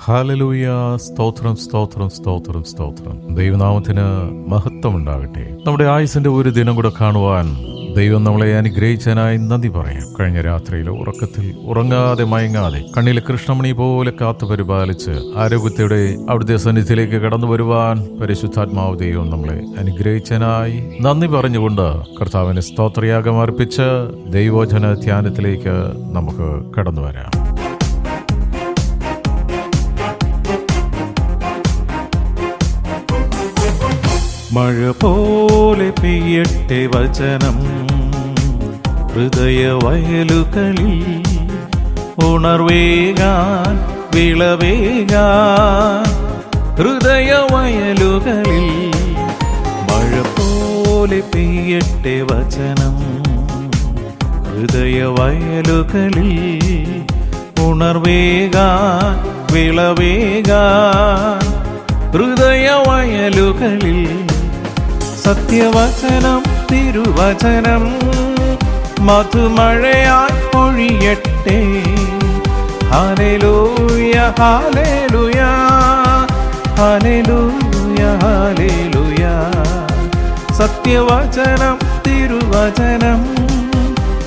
Hallelujah. സ്തോത്രം സ്തോത്രം സ്തോത്രം സ്തോത്രം. ദൈവനാമത്തിന് മഹത്വം ഉണ്ടാകട്ടെ നമ്മുടെ ആയുസിന്റെ ഒരു ദിനം കൂടെ കാണുവാൻ ദൈവം നമ്മളെ അനുഗ്രഹിച്ചതിനായി നന്ദി പറയാം. കഴിഞ്ഞ രാത്രിയിൽ ഉറക്കത്തിൽ ഉറങ്ങാതെ മയങ്ങാതെ കണ്ണിലെ കൃഷ്ണമണി പോലെ കാത്തു പരിപാലിച്ച് ആരോഗ്യത്തോടെ അവിടുത്തെ സന്നിധിയിലേക്ക് കടന്നു വരുവാൻ പരിശുദ്ധാത്മാവ് ദൈവം നമ്മളെ അനുഗ്രഹിച്ചതിനായി നന്ദി പറഞ്ഞുകൊണ്ട് കർത്താവിന് സ്തോത്രയാഗം അർപ്പിച്ച് ദൈവോജന ധ്യാനത്തിലേക്ക് നമുക്ക് കടന്നു വരാം. മഴ പോലെ പെയ്യട്ടെ വചനം. ഹൃദയ ഹൃദയവയലുകളിൽ ഉണർവേകാൻ വിളവേകാൻ. ഹൃദയവയലുകളിൽ മഴ പോലെ പെയ്യട്ടെ വചനം. ഹൃദയ ഹൃദയവയലുകളിൽ ഉണർവേകാൻ വിളവേകാൻ. ഹൃദയവയലുകളിൽ സത്യവചനം തിരുവചനം മധുമഴയായി പൊഴിയട്ടെ ഹാലേലൂയ ഹാലേലൂയ ഹാലേലൂയ ഹാലേലൂയ സത്യവചനം തിരുവചനം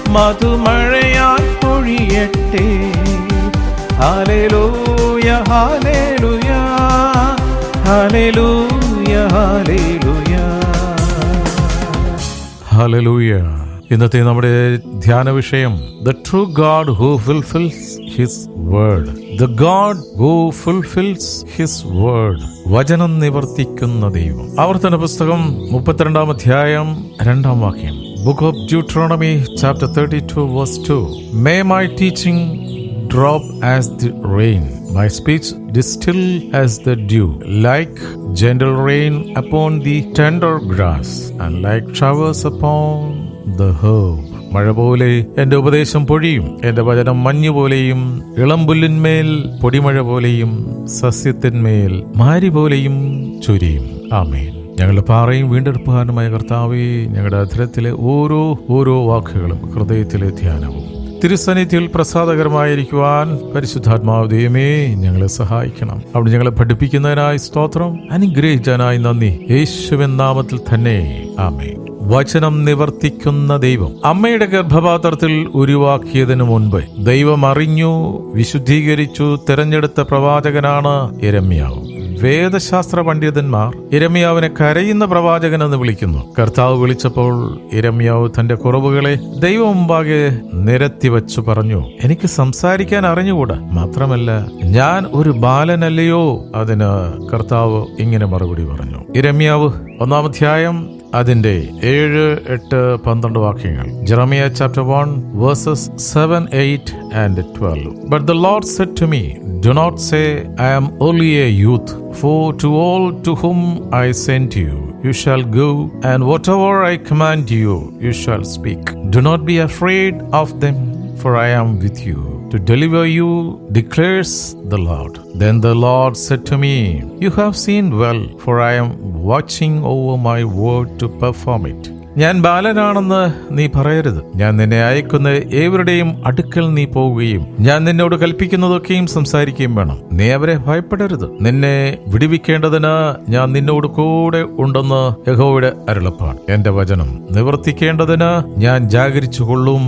മധുമഴയായി പൊഴിയട്ടെ ഹാലേലൂയ ഹാലേലൂയ ഹാലേലൂയ ഹാലേലൂയ ഹലലൂയ ഇന്നത്തെ നമ്മുടെ ധ്യാന വിഷയം the true God who fulfils his word the God who fulfils his word വചനം നിവർത്തിക്കുന്ന ദൈവം. ആവർത്തന പുസ്തകം മുപ്പത്തിരണ്ടാം അധ്യായം രണ്ടാം വാക്യം. Book of Deuteronomy chapter thirty two verse two may my teaching drop as the rain, my speech distill as the dew, like gentle rain upon the tender grass, and like showers upon the herb. മഴ പോലെ എന്റെ ഉപദേശം പൊഴിയും എന്റെ വചനം മഞ്ഞു പോലെയും ഇളംപുല്ലിന്മേൽ പൊടിമഴ പോലെയും സസ്യത്തിന്മേൽ മാരി പോലെയും ചൊരിയും ആമേൻ ഞങ്ങളുടെ പാറയും വീണ്ടെടുപ്പുകാരനുമായ കർത്താവേ ഞങ്ങളുടെ അധരത്തിലെ ഓരോ ഓരോ വാക്കുകളും ഹൃദയത്തിലെ ധ്യാനവും തിരുസന്നിധിയിൽ പ്രസാദകരമായിരിക്കുവാൻ പരിശുദ്ധാത്മാവ് ദൈവമേ ഞങ്ങളെ സഹായിക്കണം. അവിടെ ഞങ്ങളെ പഠിപ്പിക്കുന്നതിനായി സ്തോത്രം. അനുഗ്രഹിച്ചതിനായി നന്ദി. യേശുവൻ നാമത്തിൽ തന്നെ. ആമേ വചനം നിവർത്തിക്കുന്ന ദൈവം. അമ്മയുടെ ഗർഭപാത്രത്തിൽ ഉരുവാക്കിയതിനു മുൻപ് ദൈവം അറിഞ്ഞു വിശുദ്ധീകരിച്ചു തെരഞ്ഞെടുത്ത പ്രവാചകനാണ് എരമ്യാവ് വേദശാസ്ത്ര പണ്ഡിതന്മാർ ഇരമ്യാവിനെ കരയുന്ന പ്രവാചകൻ എന്ന് വിളിക്കുന്നു. കർത്താവ് വിളിച്ചപ്പോൾ ഇരമ്യാവ് തന്റെ കുറവുകളെ ദൈവം മുമ്പാകെ നിരത്തി വച്ചു പറഞ്ഞു എനിക്ക് സംസാരിക്കാൻ അറിഞ്ഞുകൂടാ? മാത്രമല്ല ഞാൻ ഒരു ബാലനല്ലയോ? അതിന് കർത്താവ് ഇങ്ങനെ മറുപടി പറഞ്ഞു. ഇരമ്യാവ് ഒന്നാമധ്യായം അതിന്റെ ഏഴ് എട്ട് പന്ത്രണ്ട് വാക്യങ്ങൾ. Jeremiah chapter one verses seven eight and twelve but the Lord said to me do not say I am only a youth for to all to whom I send you you shall go and whatever I command you you shall speak do not be afraid of them for I am with you To deliver you, declares the Lord. Then the Lord said to me, You have seen well, for I am watching over my word to perform it. ഞാൻ ബാലനാണെന്ന് നീ പറയരുത്. ഞാൻ നിന്നെ അയക്കുന്ന ഏവരുടെയും അടുക്കൽ നീ പോവുകയും ഞാൻ നിന്നോട് കൽപ്പിക്കുന്നതൊക്കെയും സംസാരിക്കുകയും വേണം. നീ അവരെ ഭയപ്പെടരുത്. നിന്നെ വിടിവിക്കേണ്ടതിന് ഞാൻ നിന്നോട് കൂടെ ഉണ്ടെന്ന് യഹോയുടെ അരുളപ്പാണ് എന്റെ വചനം നിവർത്തിക്കേണ്ടതിന് ഞാൻ ജാഗരിച്ചു കൊള്ളും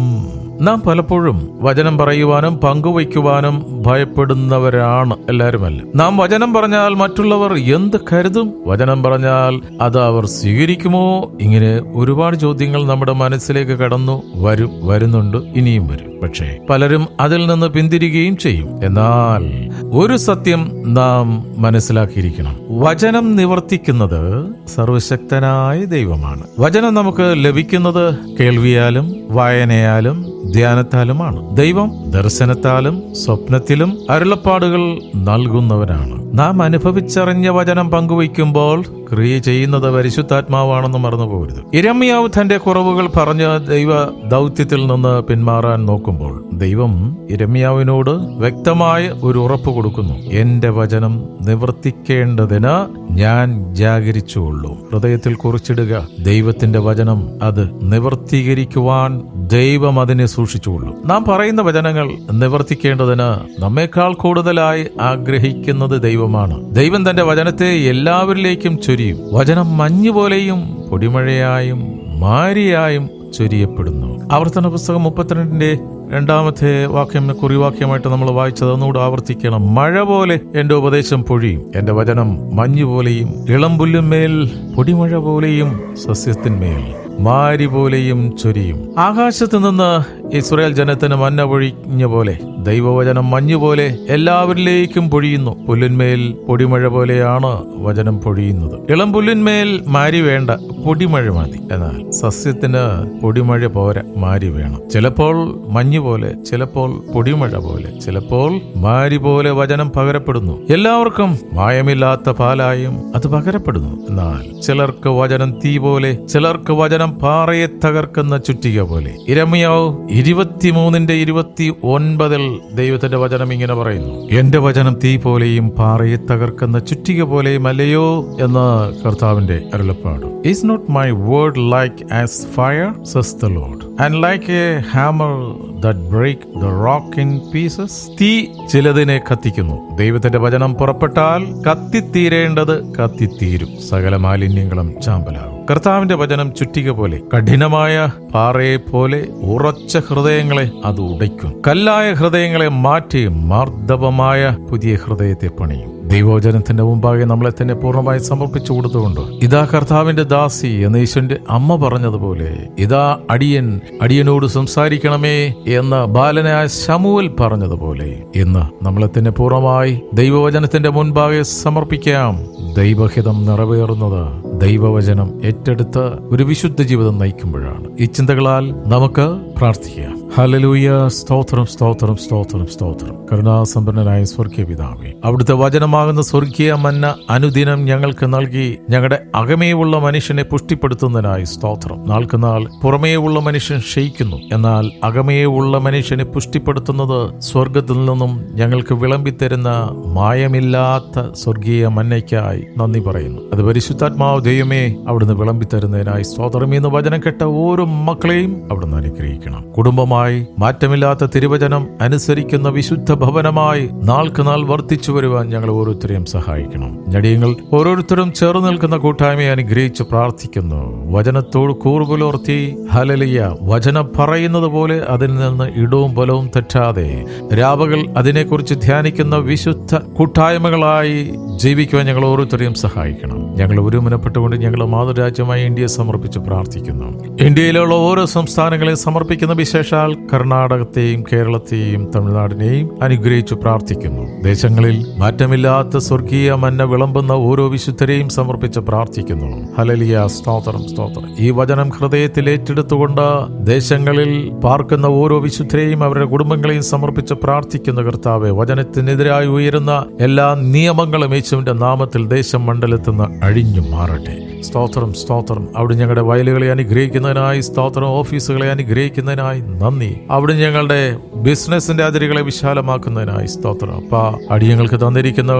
നാം പലപ്പോഴും വചനം പറയുവാനും പങ്കുവയ്ക്കുവാനും ഭയപ്പെടുന്നവരാണ് എല്ലാവരുമല്ല നാം വചനം പറഞ്ഞാൽ മറ്റുള്ളവർ എന്ത് കരുതും? വചനം പറഞ്ഞാൽ അത് അവർ സ്വീകരിക്കുമോ? ഇങ്ങനെ ഒരുപാട് ചോദ്യങ്ങൾ നമ്മുടെ മനസ്സിലേക്ക് കടന്നു വരും വരുന്നുണ്ട് ഇനിയും വരും. പക്ഷേ പലരും അതിൽ നിന്ന് പിന്തിരികുകയും ചെയ്യും. എന്നാൽ ഒരു സത്യം നാം മനസ്സിലാക്കിയിരിക്കണം. വചനം നിവർത്തിക്കുന്നത് സർവശക്തനായ ദൈവമാണ്. വചനം നമുക്ക് ലഭിക്കുന്നത് കേൾവിയാലും വായനയാലും ധ്യാനത്താലുമാണ്. ദൈവം ദർശനത്താലും സ്വപ്നത്തിലും അരുളപ്പാടുകൾ നൽകുന്നവനാണ്. നാം അനുഭവിച്ചറിഞ്ഞ വചനം പങ്കുവയ്ക്കുമ്പോൾ ക്രിയ ചെയ്യുന്നത് പരിശുദ്ധാത്മാവാണെന്ന് മറന്നു പോകരുത് ഇരമ്യാവ് തന്റെ കുറവുകൾ പറഞ്ഞ് ദൈവ ദൗത്യത്തിൽ നിന്ന് പിന്മാറാൻ നോക്കുമ്പോൾ ദൈവം ഇരമ്യാവിനോട് വ്യക്തമായ ഒരു ഉറപ്പ് കൊടുക്കുന്നു. എന്റെ വചനം നിവർത്തിക്കേണ്ടതിന് ഞാൻ ജാഗരിച്ചുകൊള്ളും. ഹൃദയത്തിൽ കുറിച്ചിടുക ദൈവത്തിന്റെ വചനം അത് നിവർത്തീകരിക്കുവാൻ ദൈവം അതിനെ സൂക്ഷിച്ചുകൊള്ളും. നാം പറയുന്ന വചനങ്ങൾ നിവർത്തിക്കേണ്ടതിന് നമ്മേക്കാൾ കൂടുതലായി ആഗ്രഹിക്കുന്നത് ദൈവമാണ്. ദൈവം തന്റെ വചനത്തെ എല്ലാവരിലേക്കും ചൊരിയും. വചനം മഞ്ഞുപോലെയും പൊടിമഴയായും മാരിയായും ചൊരിയപ്പെടുന്നു. ആവർത്തന പുസ്തകം മുപ്പത്തിരണ്ടിന്റെ രണ്ടാമത്തെ വാക്യം കുറിവാക്യമായിട്ട് നമ്മൾ വായിച്ചത് ഒന്നുകൂടെ ആവർത്തിക്കണം. മഴ പോലെ എന്റെ ഉപദേശം പൊഴിയും. എന്റെ വചനം മഞ്ഞു പോലെയും ഇളം പുല്ലുമേൽ പൊടിമഴ പോലെയും സസ്യത്തിന്മേൽ. മാരി പോലെയും ചൊരിയും. ആകാശത്ത് നിന്ന് ഇസ്രായേൽ ജനത്തിന് മന്ന പൊഴിഞ്ഞ പോലെ ദൈവവചനം മഞ്ഞുപോലെ എല്ലാവരിലേക്കും പൊഴിയുന്നു. പുല്ലിന്മേൽ പൊടിമഴ പോലെയാണ് വചനം പൊഴിയുന്നത്. ഇളം പുല്ലിന്മേൽ മാരി വേണ്ട പൊടിമഴ മതി. എന്നാൽ സസ്യത്തിന് പൊടിമഴ പോരാ മാരി വേണം. ചിലപ്പോൾ മഞ്ഞു പോലെ ചിലപ്പോൾ പൊടിമഴ പോലെ ചിലപ്പോൾ മാരി പോലെ വചനം പകരപ്പെടുന്നു. എല്ലാവർക്കും മായമില്ലാത്ത പാലായും അത് പകരപ്പെടുന്നു. എന്നാൽ ചിലർക്ക് വചനം തീ പോലെ ചിലർക്ക് വചനം പാറയെ തകർക്കുന്ന ചുറ്റിക പോലെ. ഇരമിയാവ് ഇരുപത്തിമൂന്നിന്റെ ഇരുപത്തി ഒൻപതിൽ ദൈവത്തിന്റെ വചനം ഇങ്ങനെ പറയുന്നു. എന്റെ വചനം തീ പോലെയും പാറയെ തകർക്കുന്ന ചുറ്റിക പോലെയും അല്ലയോ? എന്ന് കർത്താവിന്റെ അരുളപ്പാട്. Is not my word like as fire says the Lord and like a hammer that break the rock in pieces തീ ചിലതിനെ കത്തിക്കുന്നു. ദൈവത്തിന്റെ വചനം പുറപ്പെട്ടാൽ കത്തിത്തീരേണ്ടത് കത്തിത്തീരും. സകല മാലിന്യങ്ങളും ചാമ്പലാകും. കർത്താവിന്റെ വചനം ചുറ്റിക പോലെ കഠിനമായ പാറയെ പോലെ ഉറച്ച ഹൃദയങ്ങളെ അത് ഉടയ്ക്കും. കല്ലായ ഹൃദയങ്ങളെ മാറ്റി മാർദ്ദവമായ പുതിയ ഹൃദയത്തെ പണിയും. ദൈവോചനത്തിന്റെ മുമ്പാകെ നമ്മളെ തന്നെ പൂർണമായി സമർപ്പിച്ചു കൊടുത്തുകൊണ്ട് ഇതാ കർത്താവിന്റെ ദാസി എന്ന് ഈശ്വന്റെ അമ്മ പറഞ്ഞതുപോലെ ഇതാ അടിയൻ അടിയനോട് സംസാരിക്കണമേ എന്ന് ബാലനായ ശമുവൽ പറഞ്ഞതുപോലെ ഇന്ന് നമ്മളെ തന്നെ പൂർണമായി ദൈവവചനത്തിന്റെ മുൻപാകെ സമർപ്പിക്കാം. ദൈവഹിതം നിറവേറുന്നത് ദൈവവചനം ഏറ്റെടുത്ത് ഒരു വിശുദ്ധ ജീവിതം നയിക്കുമ്പോഴാണ്. ഈ ചിന്തകളാൽ നമുക്ക് പ്രാർത്ഥിക്കാം. ഹലലൂയ സ്തോത്രം സ്തോത്രം സ്തോത്രം സ്തോത്രം. കരുണാസമ്പന്നനായ സ്വർഗീയ പിതാവേ അവിടുത്തെ വചനമാകുന്ന സ്വർഗീയ മന്ന അനുദിനം ഞങ്ങൾക്ക് നൽകി. ഞങ്ങളുടെ അകമേയുള്ള മനുഷ്യനെ പുഷ്ടിപ്പെടുത്തുന്നതിനായി സ്തോത്രം. നാൾക്കുനാൾ പുറമേയുള്ള മനുഷ്യൻ ക്ഷയിക്കുന്നു. എന്നാൽ അകമേയുള്ള മനുഷ്യനെ പുഷ്ടിപ്പെടുത്തുന്നത് സ്വർഗത്തിൽ നിന്നും ഞങ്ങൾക്ക് വിളമ്പിത്തരുന്ന മായമില്ലാത്ത സ്വർഗീയ മന്നയ്ക്കായി നന്ദി പറയുന്നു. അത് പരിശുദ്ധാത്മാവ് ദൈവമേ അവിടുന്ന് വിളമ്പിത്തരുന്നതിനായി സ്തോത്രം എന്ന് വചനം കേട്ട ഓരോ മക്കളെയും അവിടുന്ന് അനുഗ്രഹിക്കണം. കുടുംബമായി മാറ്റമില്ലാത്ത തിരുവചനം അനുസരിക്കുന്ന വിശുദ്ധ ഭവനമായി നാൾക്ക് നാൾ വർദ്ധിച്ചു വരുവാൻ ഞങ്ങൾ ഓരോരുത്തരെയും സഹായിക്കണം. ഞടിയങ്ങൾ ഓരോരുത്തരും ചേർന്ന് നിൽക്കുന്ന കൂട്ടായ്മയെ അനുഗ്രഹിച്ച് പ്രാർത്ഥിക്കുന്നു. വചനത്തോട് കൂറുപുലർത്തി ഹലലിയ വചനം പറയുന്നത് പോലെ അതിൽ നിന്ന് ഇടവും ബലവും തെറ്റാതെ രാവകൾ അതിനെക്കുറിച്ച് ധ്യാനിക്കുന്ന വിശുദ്ധ കൂട്ടായ്മകളായി ജീവിക്കുവാൻ ഞങ്ങൾ ഓരോരുത്തരെയും സഹായിക്കണം. ഞങ്ങൾ ഒരുമനപ്പെട്ടുകൊണ്ട് ഞങ്ങൾ മാതൃരാജ്യമായ ഇന്ത്യയെ സമർപ്പിച്ച് പ്രാർത്ഥിക്കുന്നു. ഇന്ത്യയിലുള്ള ഓരോ സംസ്ഥാനങ്ങളെ സമർപ്പിക്കുന്ന വിശേഷാൽ കർണാടകത്തെയും കേരളത്തെയും തമിഴ്നാടിനെയും അനുഗ്രഹിച്ചു പ്രാർത്ഥിക്കുന്നു. ദേശങ്ങളിൽ മാറ്റമില്ലാത്ത സ്വർഗീയ മന്ന വിളമ്പുന്ന ഓരോ വിശുദ്ധരെയും സമർപ്പിച്ച് പ്രാർത്ഥിക്കുന്നു. ഹലലിയ സ്തോത്രം സ്തോത്രം. ഈ വചനം ഹൃദയത്തിൽ ഏറ്റെടുത്തുകൊണ്ട് ദേശങ്ങളിൽ പാർക്കുന്ന ഓരോ വിശുദ്ധരെയും അവരുടെ കുടുംബങ്ങളെയും സമർപ്പിച്ച് പ്രാർത്ഥിക്കുന്ന കർത്താവെ. വചനത്തിനെതിരായി ഉയരുന്ന എല്ലാ നിയമങ്ങളും യേശുവിന്റെ നാമത്തിൽ ദേശം മണ്ഡലത്തിൽ നിന്ന് അഴിഞ്ഞു മാറട്ടെ സ്തോത്രം സ്തോത്രം. അവിടെ ഞങ്ങളുടെ വയലുകളെ അനുഗ്രഹിക്കുന്നതിനായി സ്തോത്രം ഓഫീസുകളെ അനുഗ്രഹിക്കുന്നതിനായി നന്ദി. അവിടെ ഞങ്ങളുടെ ബിസിനസിന്റെ അതിരുകളെ വിശാലമാക്കുന്നതിനായി സ്തോത്രം. അപ്പ അടിയങ്ങൾക്ക് തന്നിരിക്കുന്ന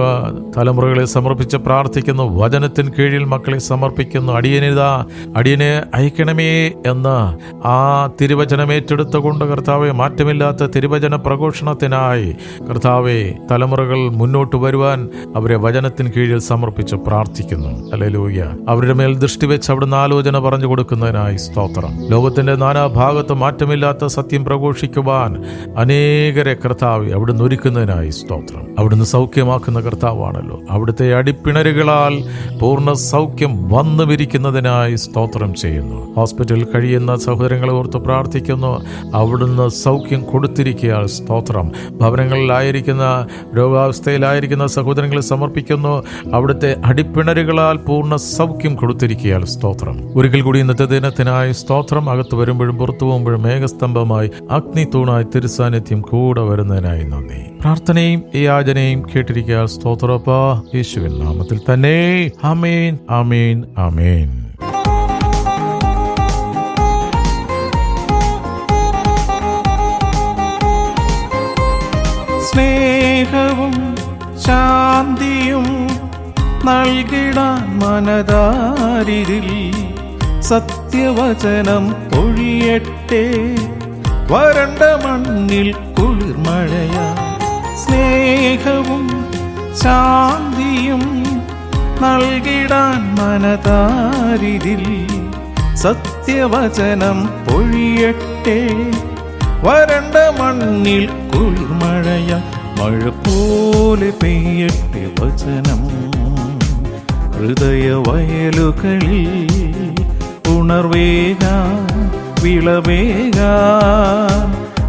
തലമുറകളെ സമർപ്പിച്ച് പ്രാർത്ഥിക്കുന്നു. വചനത്തിന് കീഴിൽ മക്കളെ സമർപ്പിക്കുന്നു. അടിയനിതാ അടിയനെ അയക്കണമേ എന്ന് ആ തിരുവചനം ഏറ്റെടുത്തുകൊണ്ട് കർത്താവെ മാറ്റമില്ലാത്ത തിരുവചന പ്രഘോഷണത്തിനായി കർത്താവെ തലമുറകൾ മുന്നോട്ട് വരുവാൻ അവരെ വചനത്തിന് കീഴിൽ സമർപ്പിച്ച് പ്രാർത്ഥിക്കുന്നു. അല്ലെ അവരുടെ മേൽ ദൃഷ്ടി വെച്ച് അവിടുന്ന് ആലോചന പറഞ്ഞു കൊടുക്കുന്നതിനായി സ്തോത്രം. ലോകത്തിന്റെ നാനാഭാഗത്ത് മാറ്റമില്ലാത്ത സത്യം പ്രഘോഷിക്കുവാൻ അനേകരെ കർത്താവ് അവിടുന്ന് ഒരുക്കുന്നതിനായി സ്തോത്രം. അവിടുന്ന് സൗഖ്യമാക്കുന്ന കർത്താവാണല്ലോ. അവിടുത്തെ അടിപ്പിണരുകളാൽ പൂർണ സൗഖ്യം വന്നു വിരിക്കുന്നതിനായി സ്തോത്രം ചെയ്യുന്നു. ഹോസ്പിറ്റലിൽ കഴിയുന്ന സഹോദരങ്ങളെ ഓർത്ത് പ്രാർത്ഥിക്കുന്നു. അവിടുന്ന് സൗഖ്യം കൊടുത്തിരിക്കുക സ്തോത്രം. ഭവനങ്ങളിലായിരിക്കുന്ന രോഗാവസ്ഥയിലായിരിക്കുന്ന സഹോദരങ്ങളെ സമർപ്പിക്കുന്നു. അവിടുത്തെ അടിപ്പിണരുകളാൽ പൂർണ സൗഖ്യം കൊടുത്തിരിക്കുക സ്തോത്രം. ഒരിക്കൽ കൂടി ഇന്നത്തെ ദിനത്തിനായി സ്തോത്രം. അകത്ത് വരുമ്പോഴും പുറത്തു പോകുമ്പോഴും മേഘസ്തംഭമായി അഗ്നി തൂണായി തിരുസാന്നിധ്യം കൂടെ വരുന്നതിനായി നന്ദി. പ്രാർത്ഥനയും ഈ യാചനയും കേട്ടിരിക്കുക സ്തോത്രപ്പ. യേശുവിൻ നാമത്തിൽ തന്നെ. അമേൻ അമേൻ അമേൻ സ്നേഹവും ശാന്തിയും നൽകിടാൻ മനതാരിരിൽ സത്യവചനം പൊഴിയട്ടെ വരണ്ട മണ്ണിൽ കുളിർമഴയ സ്നേഹവും ശാന്തിയും നൽകിടാൻ മനതാരിതിൽ സത്യവചനം പൊഴിയട്ടെ വരണ്ട മണ്ണിൽ കുളിർമഴയ മഴ പോലെ പെയ്യട്ടെ വചനം. ഹൃദയ വയലുകളിൽ ഉണർവേക വിളവേക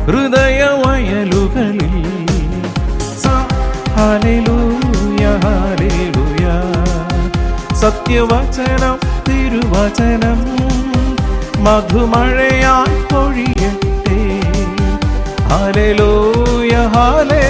ഹൃദയ വയലുകളിൽ. സത്യവചനം തിരുവചനം മധുമഴയാൽ പൊഴിയട്ടെ. ഹല്ലേലൂയ ഹാലേ